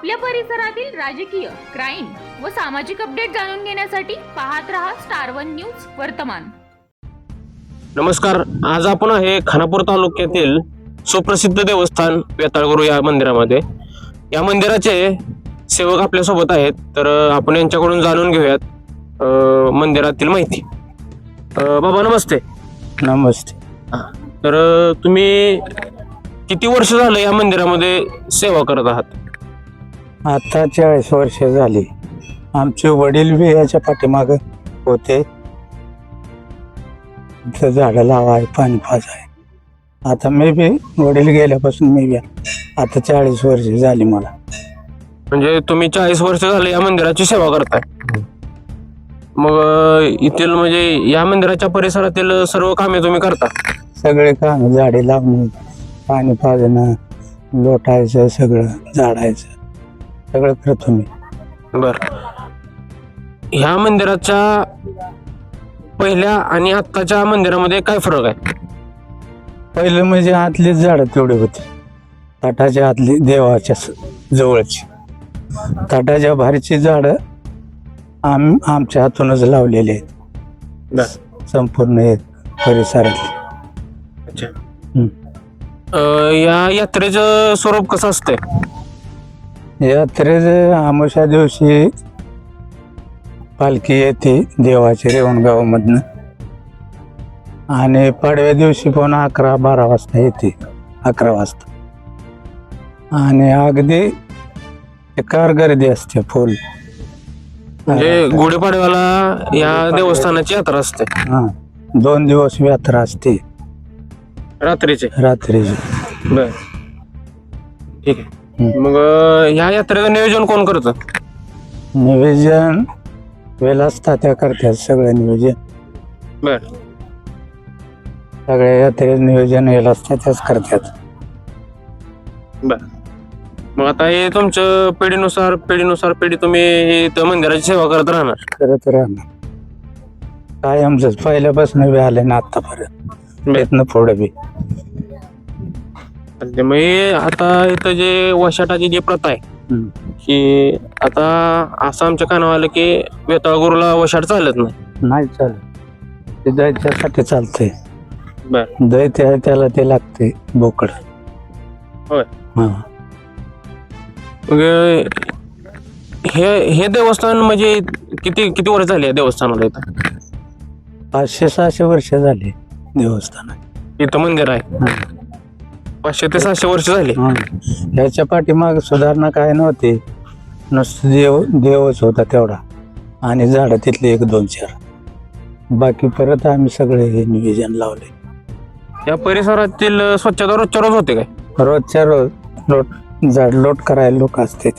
आपल्या परिसरातील राजकीय क्राईम व सामाजिक अपडेट जाणून घेण्यासाठी पाहत रहा स्टार वन न्यूज वर्तमान. नमस्कार. आज आपण आहे खानापूर तालुक्यातील सुप्रसिद्ध देवस्थान वेताळगुरू या मंदिरामध्ये. या मंदिराचे सेवक आपल्यासोबत आहेत तर आपण यांच्याकडून जाणून घेऊयात अ, मंदिरातील माहिती. बाबा नमस्ते. नमस्ते. तर तुम्ही किती वर्ष झालं या मंदिरामध्ये सेवा करत आहात? आता चाळीस वर्ष झाली. आमचे वडील बी याच्या पाठीमाग होते. झाडं लावाय पाणी पाजाय. आता मी बी वडील गेल्यापासून मी बी आता चाळीस वर्ष झाली मला. म्हणजे तुम्ही चाळीस वर्ष झाले या मंदिराची सेवा करताय. मग अ, येथील म्हणजे या मंदिराच्या परिसरातील सर्व कामे तुम्ही करता. सगळे काम झाडे लावणे पाणी पाजणं लोटायचं सगळं झाडायचं. सगळं करतो मी बर. ह्या मंदिराच्या पहिल्या आणि आत्ताच्या मंदिरामध्ये काय फरक आहे? पहिलं म्हणजे आतलीच झाडं तेवढे होते. ताटाच्या आतली देवाच्या स- जवळची. ताटाच्या बाहेरची झाडं आम आमच्या हातूनच लावलेली आहेत. संपूर्ण आहेत परिसरातली. अच्छा. हम्म. या यात्रेचं स्वरूप कसं असतंय? यात्रेच आमोशा दिवशी पालखी येते देवाची रेवणगावामधनं. आणि पाडव्या दिवशी पण अकरा बारा वाजता येते अकरा वाजता. आणि अगदी कार गर्दी असते फुल. म्हणजे गुढीपाडव्याला या देवस्थानाची यात्रा असते. हा दोन दिवस यात्रा असते. रात्रीचे. रात्रीची. बर. ठीक आहे. मग ह्या यात्रेचं नियोजन कोण करतं? निवेदन वेलाच तात्या करतात सगळं नियोजन. बर. सगळ्या यात्रेचं नियोजन वेलाच तात्याच करतात. बर. मग आता हे तुमचं पिढीनुसार पिढीनुसार पिढी तुम्ही हे इथं मंदिराची सेवा करत राहणार. करत राहणार. काय आमचं पहिल्यापासून बी आले ना आतापर्यंत. येतनं पुढे बी. हे आता इथं जे वशाटाची जी प्रथा आहे हम्म. की आता असं आमच्या कानावर आलं की वेताळ गुरुला वशाट चालत नाही. नाही चालत. ते दैत्यासाठी चालतंय. बर. दैत्य त्याला ते लागते बोकड. होय. हा. मग हे हे देवस्थान म्हणजे किती किती वर्ष झाली या देवस्थानाला इथं? पाचशे सहाशे वर्ष झाली देवस्थानात इथं मंदिर आहे. पाचशे ते सहाशे वर्ष झाली. हा. याच्या पाठीमाग सुधारणा काय नव्हती. नुसतं देव देवच होता तेवढा. आणि झाडं तिथले एक दोन चार. बाकी परत आम्ही सगळे हे नियोजन लावले. या परिसरातील स्वच्छता रोजच्या रोज होते काय? रोजच्या रोज लोट झाड लोट करायला लोक असते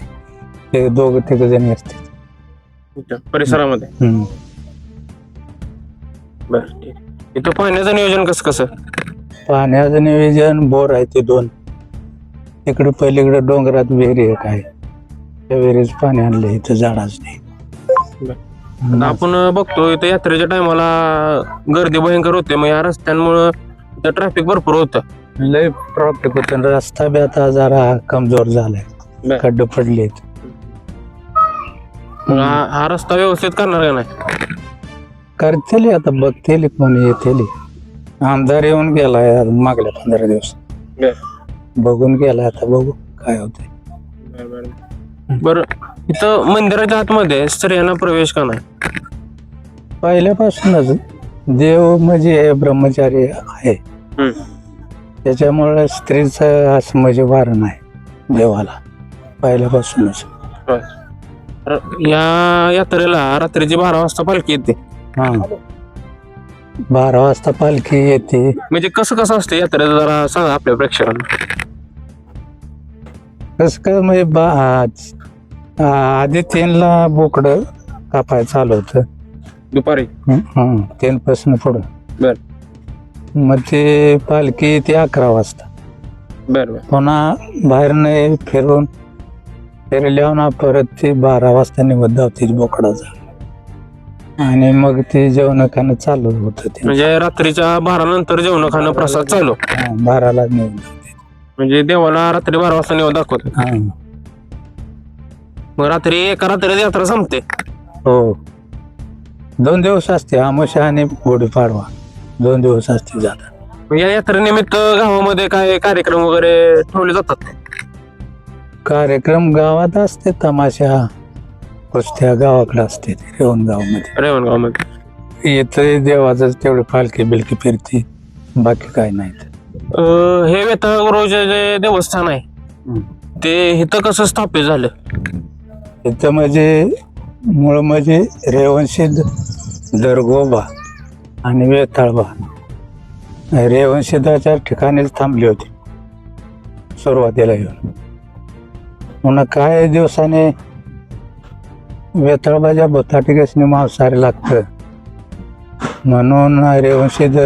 ते दोघं तिघ जणी असते परिसरामध्ये? हम्म. बर ठीक. इथं पाण्याचं नियोजन कसं कसं? पाण्याचं नियोजन बोर आहे ते दोन. इकडे पलीकडे डोंगरात विहिरी एक आहे. त्या विहिरीच पाणी आणलं इथं झाडाच नाही. आपण बघतो इथं यात्रेच्या टायमाला गर्दी भयंकर होते. मग या रस्त्यांमुळं इथं ट्रॅफिक भरपूर होतं. लय ट्रॉफिक होत रस्ता बी आता जरा कमजोर झालाय. खड्डे पडलेत. मग हा हा रस्ता व्यवस्थित करणार का नाही? करतील आता बघतील कोणी येतील. आमदार येऊन गेलाय आज मागल्या पंधरा दिवस. बघून गेलाय आता बघू काय होतंय. बर इथं मंदिराच्या आतमध्ये स्त्रियांना प्रवेश का नाही? पहिल्यापासूनच देव म्हणजे हे ब्रह्मचारी आहे. हम्म. त्याच्यामुळे स्त्रीचं असं म्हणजे वार नाही देवाला पहिल्यापासूनच. या यात्रेला रात्रीची बारा वाजता पालखी येते. हा. बारा वाजता पालखी येते. म्हणजे कसं कसं असतं यात्रेचं जरा सांगा आपल्या प्रेक्षकांना. कसं काय म्हणजे बा आधी तीनला बोकड कापाय चालू होतं. दुपारी? तीन पासून पुढं. बर. मग ते पालखी ते अकरा वाजता. बर बर. पुन्हा बाहेर नाही फिरून फिरल्यावर ना परत ते बारा वाजता निवड धावते बोकडाचा. आणि मग ते जेवण खाणं चालू होतं ते. म्हणजे रात्रीच्या बारा नंतर जेवण खाणं प्रसाद चालू. हा, बाराला म्हणजे देवाला रात्री बारा वाजता निवड दाखवत. हा. मग रात्री एका रात्री यात्रा संपते. हो. दोन दिवस असते आमोशा आणि गुढीपाडवा दोन दिवस असते जातात मग या यात्रेनिमित्त गावामध्ये काय कार्यक्रम वगैरे ठेवले जातात? कार्यक्रम गावात असते तमाशा. कुस्त्या गावाकडे असते रेवणगावमध्ये. रेवणगावमध्ये. इथं देवाचं तेवढी पालखी बिलकी फिरते बाकी काय नाही अं, हे वेताळगुरुचे जे देवस्थान आहे ते इथं कसं स्थापित झालं? इथं म्हणजे मूळ म्हणजे रेवणसिद्ध दरगोबा आणि वेताळबा. रेवणसिद्धाच्या ठिकाणीच थांबली होती सुरुवातीला येऊन. पुन्हा काही दिवसाने वेताळबाच्या भुताटिकेसने मांसाहारी लागतं. म्हणून रेवणसिद्ध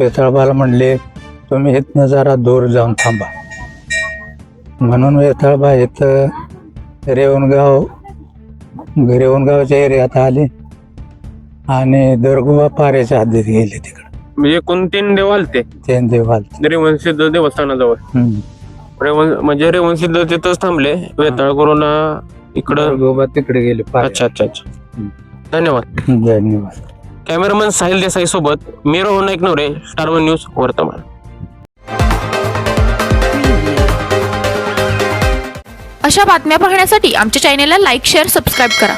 वेताळबाला म्हणले तुम्ही इथनं जरा दूर जाऊन थांबा. म्हणून वेताळबा इथं रेवणगाव रेवणगावच्या एरियात आले आणि दरगोबा पाऱ्याच्या हद्दीत गेले तिकडे. म्हणजे एकूण तीन देव आलते? ते देवाल रेवणसिद्ध देवस्थानाजवळ? रेवण म्हणजे रेवणसिद्ध तिथंच थांबले. वेताळ गुरुना इकडं? दरगोबा तिकडे गेले अच्छा अच्छा अच्छा. धन्यवाद. धन्यवाद. कॅमेरामन साहिल देसाई सोबत मी Rohan Naik Navare star one news Vartaman. अशा बातम्या पाहण्यासाठी आमच्या चॅनेलला लाईक शेअर सबस्क्राईब करा.